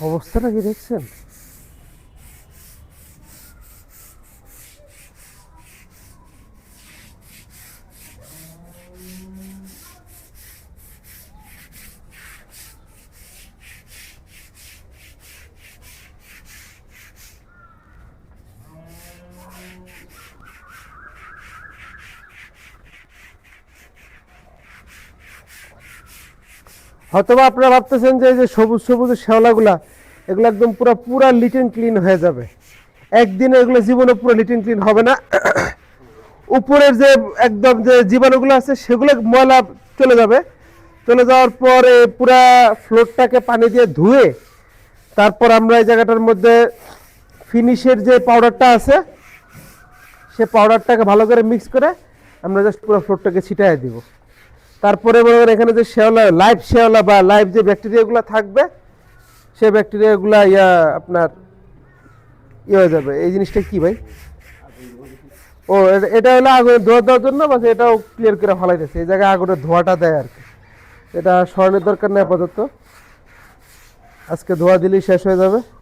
অবস্থাটা কি দেখছেন? হয়তোবা আপনারা ভাবতেছেন যে এই যে সবুজ সবুজ শ্যাওলাগুলা, এগুলো একদম পুরো পুরা লিটেন ক্লিন হয়ে যাবে। একদিনে এগুলো জীবনে পুরো লিটেন ক্লিন হবে না। উপরের যে একদম যে জীবাণুগুলো আছে, সেগুলো ময়লা চলে যাবে। চলে যাওয়ার পরে পুরা ফ্লোরটাকে পানি দিয়ে ধুয়ে, তারপর আমরা এই জায়গাটার মধ্যে ফিনিশের যে পাউডারটা আছে, সে পাউডারটাকে ভালো করে মিক্স করে আমরা জাস্ট পুরো ফ্লোরটাকে ছিটাই দিব। তারপরে মনে করেন এখানে যে শেওলা লাইভ শেওলা বা লাইভ যে ব্যাকটেরিয়াগুলো থাকবে সেই ব্যাকটেরিয়াগুলো ইয়া আপনার ইয়ে হয়ে যাবে। এই জিনিসটা কি ভাই? ও, এটা- হলো আগুনে ধোয়া দেওয়ার জন্য, বাস এটাও ক্লিয়ার করে ফেলাইতেছে। এই জায়গায় আগুনের ধোয়াটা দেয় আর কি। এটা স্মরণের দরকার নেই আপাতত। আজকে ধোয়া দিলেই শেষ হয়ে যাবে।